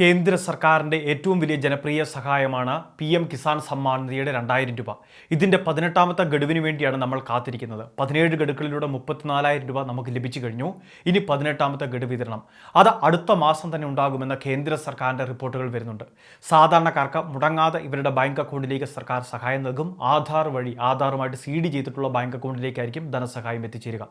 കേന്ദ്ര സർക്കാരിന്റെ ഏറ്റവും വലിയ ജനപ്രിയ സഹായമാണ് പി എം കിസാൻ സമ്മാൻ നിധിയുടെ രണ്ടായിരം രൂപ. ഇതിന്റെ പതിനെട്ടാമത്തെ ഗഡുവിന് വേണ്ടിയാണ് നമ്മൾ കാത്തിരിക്കുന്നത്. പതിനേഴ് ഗഡുക്കളിലൂടെ മുപ്പത്തിനാലായിരം രൂപ നമുക്ക് ലഭിച്ചു കഴിഞ്ഞു. ഇനി പതിനെട്ടാമത്തെ ഗഡു വിതരണം. അത് അടുത്ത മാസം തന്നെ ഉണ്ടാകുമെന്ന കേന്ദ്ര സർക്കാരിന്റെ റിപ്പോർട്ടുകൾ വരുന്നുണ്ട്. സാധാരണക്കാർക്ക് മുടങ്ങാതെ ഇവരുടെ ബാങ്ക് അക്കൗണ്ടിലേക്ക് സർക്കാർ സഹായം നൽകും. ആധാർ വഴി ആധാറുമായിട്ട് സി ഡി ചെയ്തിട്ടുള്ള ബാങ്ക് അക്കൗണ്ടിലേക്കായിരിക്കും ധനസഹായം എത്തിച്ചേരുക.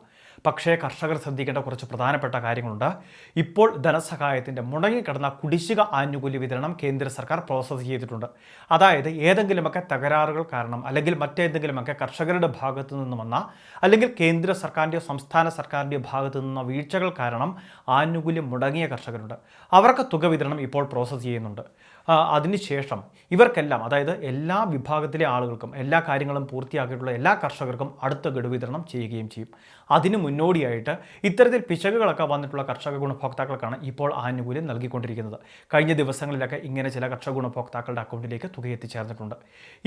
പക്ഷേ കർഷകർ ശ്രദ്ധിക്കേണ്ട കുറച്ച് പ്രധാനപ്പെട്ട കാര്യങ്ങളുണ്ട്. ഇപ്പോൾ ധനസഹായത്തിന്റെ മുടങ്ങിക്കിടന്ന കുടിശ്ശിക ആനുകൂല്യ വിതരണം കേന്ദ്ര സർക്കാർ പ്രോസസ്സ് ചെയ്തിട്ടുണ്ട്. അതായത് ഏതെങ്കിലുമൊക്കെ തകരാറുകൾ കാരണം അല്ലെങ്കിൽ മറ്റേതെങ്കിലുമൊക്കെ കർഷകരുടെ ഭാഗത്തു നിന്ന് വന്ന അല്ലെങ്കിൽ കേന്ദ്ര സർക്കാരിന്റെയോ സംസ്ഥാന സർക്കാരിന്റെയോ ഭാഗത്തു നിന്ന വീഴ്ചകൾ കാരണം ആനുകൂല്യം മുടങ്ങിയ കർഷകരുണ്ട്. അവർക്ക് തുക വിതരണം ഇപ്പോൾ പ്രോസസ്സ് ചെയ്യുന്നുണ്ട്. അതിനുശേഷം ഇവർക്കെല്ലാം അതായത് എല്ലാ വിഭാഗത്തിലെ ആളുകൾക്കും എല്ലാ കാര്യങ്ങളും പൂർത്തിയാക്കിയിട്ടുള്ള എല്ലാ കർഷകർക്കും അടുത്ത ഗഡു വിതരണം ചെയ്യുകയും ചെയ്യും. അതിന് മുന്നോടിയായിട്ട് ഇത്തരത്തിൽ പിശകുകളൊക്കെ വന്നിട്ടുള്ള കർഷക ഗുണഭോക്താക്കൾക്കാണ് ഇപ്പോൾ ആനുകൂല്യം നൽകിക്കൊണ്ടിരിക്കുന്നത്. കഴിഞ്ഞ ദിവസങ്ങളിലൊക്കെ ഇങ്ങനെ ചില കർഷക ഗുണഭോക്താക്കളുടെ അക്കൗണ്ടിലേക്ക് തുക എത്തിച്ചേർന്നിട്ടുണ്ട്.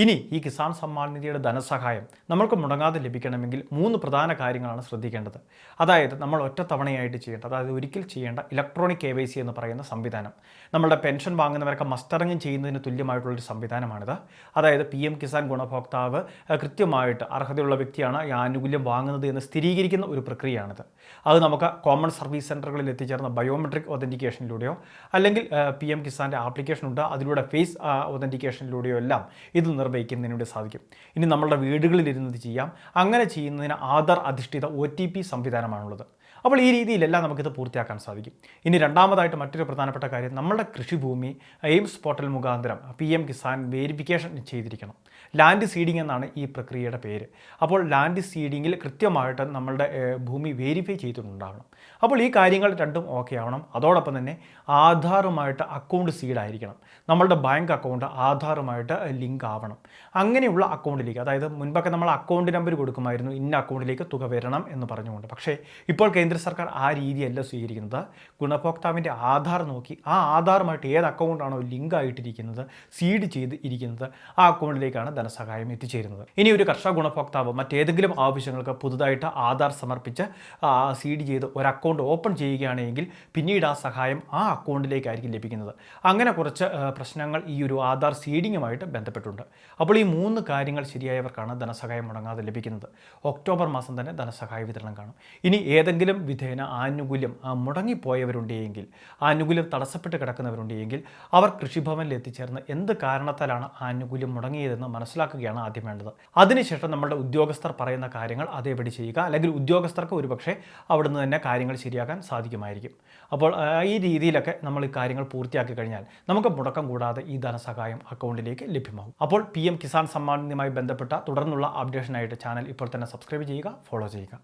ഇനി ഈ കിസാൻ സമ്മാൻ നിധിയുടെ ധനസഹായം നമ്മൾക്ക് മുടങ്ങാതെ ലഭിക്കണമെങ്കിൽ മൂന്ന് പ്രധാന കാര്യങ്ങളാണ് ശ്രദ്ധിക്കേണ്ടത്. അതായത് നമ്മൾ ഒറ്റത്തവണയായിട്ട് ചെയ്യേണ്ട അതായത് ഒരിക്കൽ ചെയ്യേണ്ട ഇലക്ട്രോണിക് കെ എന്ന് പറയുന്ന സംവിധാനം. നമ്മളുടെ പെൻഷൻ വാങ്ങുന്നവരൊക്കെ മസ്റ്ററിങ്ങും ചെയ്യുന്നതിന് തുല്യമായിട്ടുള്ളൊരു സംവിധാനമാണിത്. അതായത് പി എം കിസാൻ ഗുണഭോക്താവ് കൃത്യമായിട്ട് അർഹതയുള്ള വ്യക്തിയാണ് ഈ ആനുകൂല്യം വാങ്ങുന്നത് എന്ന് സ്ഥിരീകരിക്കുന്ന ഒരു പ്രക്രിയയാണിത്. അത് നമുക്ക് കോമൺ സർവീസ് സെന്ററുകളിൽ എത്തിച്ചേർന്ന ബയോമെട്രിക് ഒതന്റിക്കേഷനിലൂടെയോ അല്ലെങ്കിൽ പി എം കിസാന്റെ ആപ്ലിക്കേഷൻ ഉണ്ട്. അതിലൂടെ ഫേസ് ഒതന്റിക്കേഷനിലൂടെയോ എല്ലാം ഇത് നിർവഹിക്കുന്നതിന് വേണ്ടി സാധിക്കും. ഇനി നമ്മളുടെ വീടുകളിൽ ഇരുന്നത് ചെയ്യാം. അങ്ങനെ ചെയ്യുന്നതിന് ആധാർ അധിഷ്ഠിത ഒ ടി പി സംവിധാനമാണുള്ളത്. അപ്പോൾ ഈ രീതിയിലെല്ലാം നമുക്കിത് പൂർത്തിയാക്കാൻ സാധിക്കും. ഇനി രണ്ടാമതായിട്ട് മറ്റൊരു പ്രധാനപ്പെട്ട കാര്യം നമ്മുടെ കൃഷിഭൂമി എയിംസ് പോർട്ടൽ മുഖാന്തരം പി എം കിസാൻ വേരിഫിക്കേഷൻ ചെയ്തിരിക്കണം. ലാൻഡ് സീഡിംഗ് എന്നാണ് ഈ പ്രക്രിയയുടെ പേര്. അപ്പോൾ ലാൻഡ് സീഡിങ്ങിൽ കൃത്യമായിട്ട് നമ്മളുടെ ഭൂമി വേരിഫൈ ചെയ്തിട്ടുണ്ടാവണം. അപ്പോൾ ഈ കാര്യങ്ങൾ രണ്ടും ഓക്കെ ആവണം. അതോടൊപ്പം തന്നെ ആധാറുമായിട്ട് അക്കൗണ്ട് സീഡായിരിക്കണം. നമ്മളുടെ ബാങ്ക് അക്കൗണ്ട് ആധാറുമായിട്ട് ലിങ്ക് ആവണം. അങ്ങനെയുള്ള അക്കൗണ്ടിലേക്ക് അതായത് മുൻപൊക്കെ നമ്മൾ അക്കൗണ്ട് നമ്പർ കൊടുക്കുമായിരുന്നു ഇന്ന അക്കൗണ്ടിലേക്ക് തുക വരണം എന്ന് പറഞ്ഞുകൊണ്ട്. പക്ഷേ ഇപ്പോൾ കേന്ദ്ര സർക്കാർ ആ രീതിയല്ല സ്വീകരിക്കുന്നത്. ഗുണഭോക്താവിന്റെ ആധാർ നോക്കി ആ ആധാറുമായിട്ട് ഏത് അക്കൗണ്ടാണോ ലിങ്ക് ആയിട്ടിരിക്കുന്നത് സീഡ് ചെയ്ത് ഇരിക്കുന്നത് ആ അക്കൗണ്ടിലേക്കാണ് ധനസഹായം എത്തിച്ചേരുന്നത്. ഇനി ഒരു കർഷക ഗുണഭോക്താവ് മറ്റേതെങ്കിലും ആവശ്യങ്ങൾക്ക് പുതുതായിട്ട് ആധാർ സമർപ്പിച്ച് സീഡ് ചെയ്ത് ഒരു അക്കൗണ്ട് ഓപ്പൺ ചെയ്യുകയാണെങ്കിൽ പിന്നീട് ആ സഹായം ആ അക്കൗണ്ടിലേക്കായിരിക്കും ലഭിക്കുന്നത്. അങ്ങനെ കുറച്ച് പ്രശ്നങ്ങൾ ഈ ഒരു ആധാർ സീഡിങ്ങുമായിട്ട് ബന്ധപ്പെട്ടിട്ടുണ്ട് അപ്പോൾ ഈ മൂന്ന് കാര്യങ്ങൾ ശരിയായവർക്കാണ് ധനസഹായം മുടങ്ങാതെ ലഭിക്കുന്നത്. ഒക്ടോബർ മാസം തന്നെ ധനസഹായ വിതരണം കാണും. ഇനി ഏതെങ്കിലും വിധേന ആനുകൂല്യം മുടങ്ങിപ്പോയവരുണ്ടെങ്കിൽ ആനുകൂല്യം തടസ്സപ്പെട്ട് കിടക്കുന്നവരുണ്ടെങ്കിൽ അവർ കൃഷിഭവനിൽ എത്തിച്ചേർന്ന് എന്ത് കാരണത്താലാണ് ആനുകൂല്യം മുടങ്ങിയതെന്ന് മനസ്സിലാക്കുകയാണ് ആദ്യം വേണ്ടത്. അതിനുശേഷം നമ്മുടെ ഉദ്യോഗസ്ഥർ പറയുന്ന കാര്യങ്ങൾ അതേപടി ചെയ്യുക. അല്ലെങ്കിൽ ഉദ്യോഗസ്ഥർക്ക് ഒരുപക്ഷെ അവിടുന്ന് തന്നെ കാര്യങ്ങൾ ശരിയാക്കാൻ സാധിക്കുമായിരിക്കും. അപ്പോൾ ഈ രീതിയിലൊക്കെ നമ്മൾ ഈ കാര്യങ്ങൾ പൂർത്തിയാക്കി കഴിഞ്ഞാൽ നമുക്ക് മുടക്കം കൂടാതെ ഈ ധനസഹായം അക്കൗണ്ടിലേക്ക് ലഭ്യമാകും. അപ്പോൾ പി എം കിസാൻ സമ്മാൻ ബന്ധപ്പെട്ട തുടർന്നുള്ള അപ്ഡേഷനായിട്ട് ചാനൽ ഇപ്പോൾ തന്നെ സബ്സ്ക്രൈബ് ചെയ്യുക ഫോളോ ചെയ്യുക.